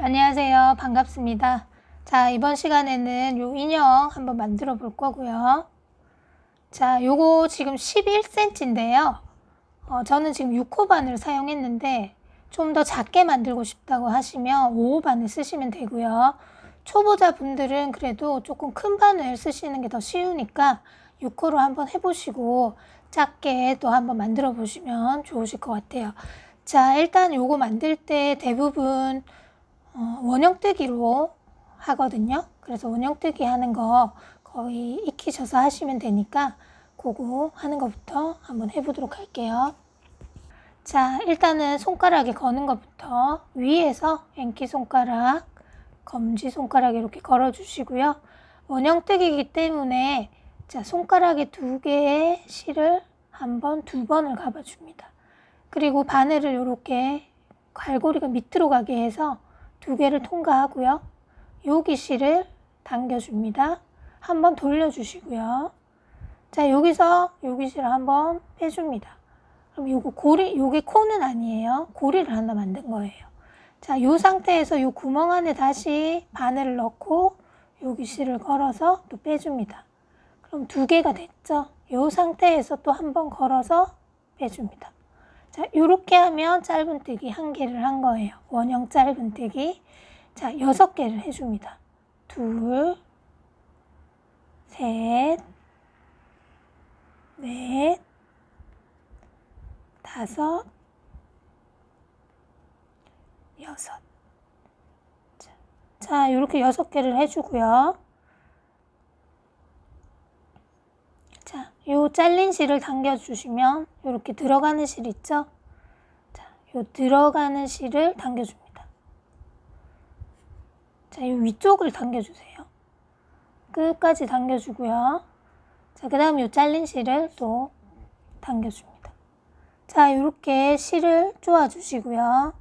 안녕하세요. 반갑습니다. 자, 이번 시간에는 요 인형 한번 만들어 볼 거고요. 자, 요거 지금 11cm인데요. 어, 저는 지금 6호 바늘 사용했는데 좀 더 작게 만들고 싶다고 하시면 5호 바늘 쓰시면 되고요. 초보자 분들은 그래도 조금 큰 바늘 쓰시는 게 더 쉬우니까 6호로 한번 해보시고 작게 또 한번 만들어 보시면 좋으실 것 같아요. 자, 일단 요거 만들 때 대부분 어, 원형뜨기로 하거든요. 그래서 원형뜨기 하는 거 거의 익히셔서 하시면 되니까 그거 하는 것부터 한번 해보도록 할게요. 자, 일단은 손가락에 거는 것부터 위에서 앵키 손가락, 검지 손가락 이렇게 걸어주시고요. 원형뜨기이기 때문에 자, 손가락에 두 개의 실을 한 번, 두 번을 감아줍니다. 그리고 바늘을 이렇게 갈고리가 밑으로 가게 해서 두 개를 통과하고요. 여기 실을 당겨줍니다. 한번 돌려주시고요. 자, 여기서 여기 실을 한번 빼줍니다. 그럼 요거 고리, 요게 코는 아니에요. 고리를 하나 만든 거예요. 자, 요 상태에서 요 구멍 안에 다시 바늘을 넣고 여기 실을 걸어서 또 빼줍니다. 그럼 두 개가 됐죠? 요 상태에서 또 한 번 걸어서 빼줍니다. 자, 요렇게 하면 짧은뜨기 한 개를 한 거예요. 원형 짧은뜨기. 자, 여섯 개를 해줍니다. 둘, 셋, 넷, 다섯, 여섯. 자, 자, 요렇게 여섯 개를 해주고요. 자, 요 잘린 실을 당겨주시면 이렇게 들어가는 실 있죠? 자, 요 들어가는 실을 당겨줍니다. 자, 요 위쪽을 당겨주세요. 끝까지 당겨주고요. 자, 그 다음 요 잘린 실을 또 당겨줍니다. 자, 이렇게 실을 쪼아주시고요.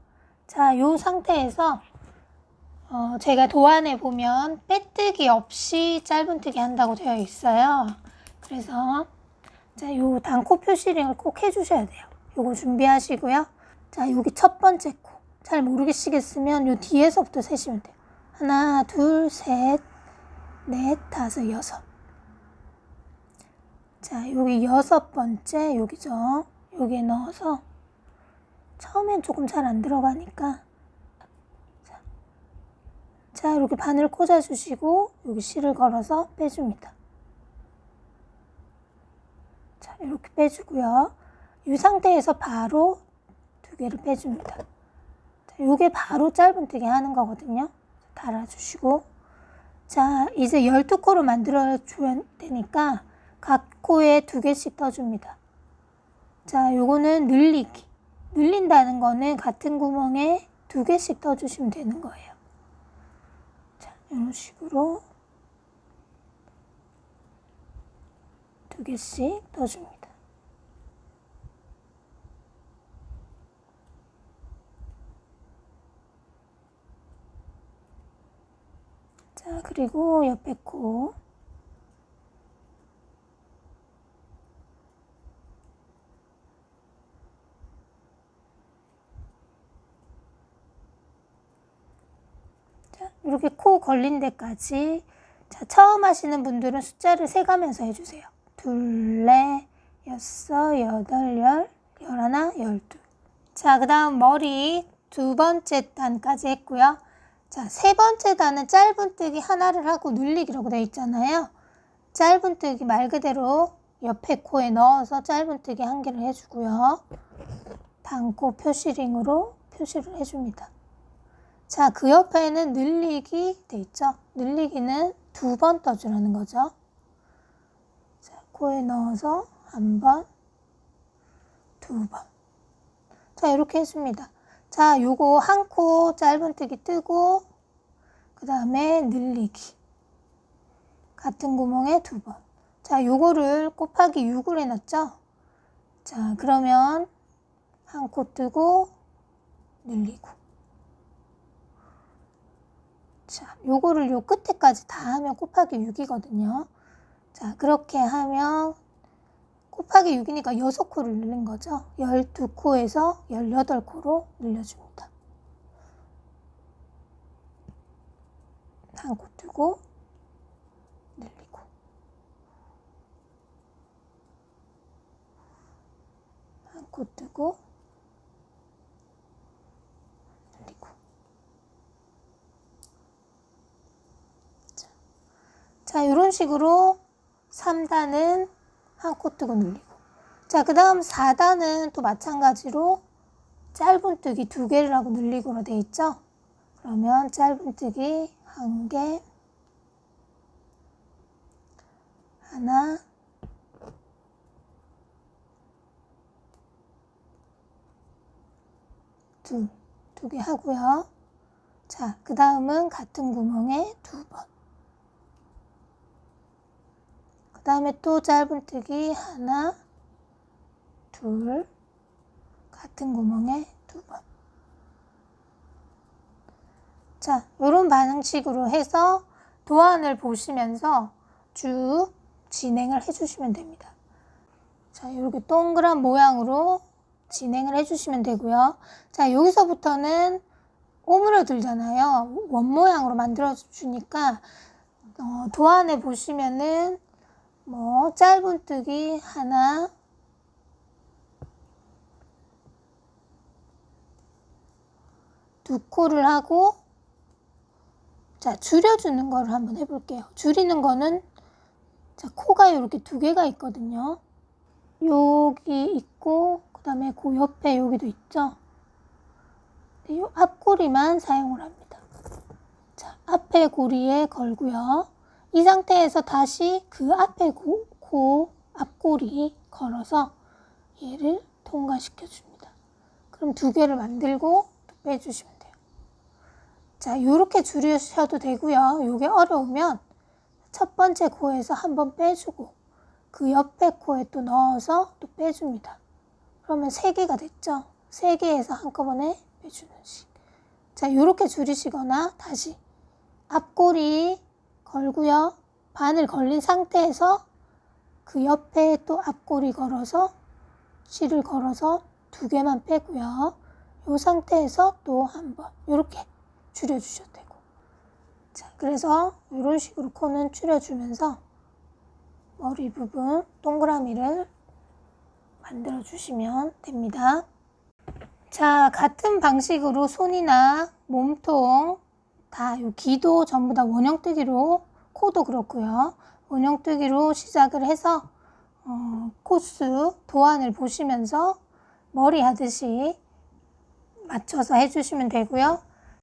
자, 요 상태에서 어, 제가 도안에 보면 빼뜨기 없이 짧은뜨기 한다고 되어 있어요. 그래서 자, 요 단코 표시링을 꼭 해주셔야 돼요. 요거 준비하시고요. 자, 여기 첫 번째 코. 잘 모르겠으면 요 뒤에서부터 세시면 돼요. 하나, 둘, 셋, 넷, 다섯, 여섯. 자, 여기 여섯 번째, 여기죠. 여기에 넣어서 처음엔 조금 잘 안 들어가니까 자, 자, 이렇게 바늘 꽂아주시고 여기 실을 걸어서 빼줍니다. 자, 이렇게 빼주고요. 이 상태에서 바로 두 개를 빼줍니다. 자, 요게 바로 짧은뜨기 하는 거거든요. 달아주시고. 자, 이제 12코로 만들어 줘야 되니까 각 코에 두 개씩 떠줍니다. 자, 요거는 늘리기. 늘린다는 거는 같은 구멍에 두 개씩 떠주시면 되는 거예요. 자, 이런 식으로 두 개씩 떠줍니다. 자, 그리고 옆에 코. 자, 이렇게 코 걸린 데까지. 자, 처음 하시는 분들은 숫자를 세가면서 해주세요. 둘, 넷, 여섯, 여덟, 열, 열하나, 열두. 자, 그 다음 머리 두 번째 단까지 했고요. 자, 세 번째 단은 짧은뜨기 하나를 하고 눌리기라고 되어 있잖아요. 짧은뜨기 말 그대로 옆에 코에 넣어서 짧은뜨기 한 개를 해주고요. 단코 표시링으로 표시를 해줍니다. 자, 그 옆에는 늘리기 돼 있죠? 늘리기는 두 번 떠주라는 거죠. 자, 코에 넣어서 한 번, 두 번. 자, 이렇게 해줍니다. 자, 요거 한 코 짧은뜨기 뜨고, 그 다음에 늘리기. 같은 구멍에 두 번. 자, 요거를 곱하기 6을 해놨죠? 자, 그러면 한 코 뜨고, 늘리고. 자, 요거를 요 끝에까지 다 하면 곱하기 6이거든요. 자, 그렇게 하면 곱하기 6이니까 6코를 늘린 거죠. 12코에서 18코로 늘려줍니다. 한 코 뜨고 늘리고 한 코 뜨고 늘리고 자, 자 이런 식으로 3단은 한 코 뜨고 늘리고 자 그 다음 4단은 또 마찬가지로 짧은뜨기 두 개를 하고 늘리고로 돼 있죠 그러면 짧은뜨기 한 개 하나 둘, 두 개 하고요. 자, 그 다음은 같은 구멍에 두 번. 그 다음에 또 짧은뜨기 하나, 둘, 같은 구멍에 두 번. 자, 이런 방식으로 해서 도안을 보시면서 쭉 진행을 해주시면 됩니다. 자, 이렇게 동그란 모양으로 진행을 해주시면 되고요. 자, 여기서부터는 오므려들잖아요. 원 모양으로 만들어 주니까 어, 도안에 보시면은 뭐 짧은뜨기 하나, 두 코를 하고 자 줄여주는 거를 한번 해볼게요. 줄이는 거는 자 코가 이렇게 두 개가 있거든요. 여기 있고 그 다음에 그 옆에 여기도 있죠. 이 앞고리만 사용을 합니다. 자 앞에 고리에 걸고요. 이 상태에서 다시 그 앞에 고, 고 앞고리 걸어서 얘를 통과시켜 줍니다. 그럼 두 개를 만들고 또 빼주시면 돼요. 자, 요렇게 줄이셔도 되고요. 요게 어려우면 첫 번째 코에서 한번 빼주고 그 옆에 코에 또 넣어서 또 빼줍니다. 그러면 세 개가 됐죠? 세 개에서 한꺼번에 빼주는 식. 자, 요렇게 줄이시거나 다시 앞꼬리 걸고요. 바늘 걸린 상태에서 그 옆에 또 앞꼬리 걸어서 실을 걸어서 두 개만 빼고요. 이 상태에서 또 한 번 이렇게 줄여주셔도 되고 자 그래서 이런 식으로 코는 줄여주면서 머리 부분 동그라미를 만들어 주시면 됩니다. 자 같은 방식으로 손이나 몸통 다 요 귀도 전부 다 원형뜨기로 코도 그렇고요. 원형뜨기로 시작을 해서 어, 코스 도안을 보시면서 머리 하듯이 맞춰서 해주시면 되고요.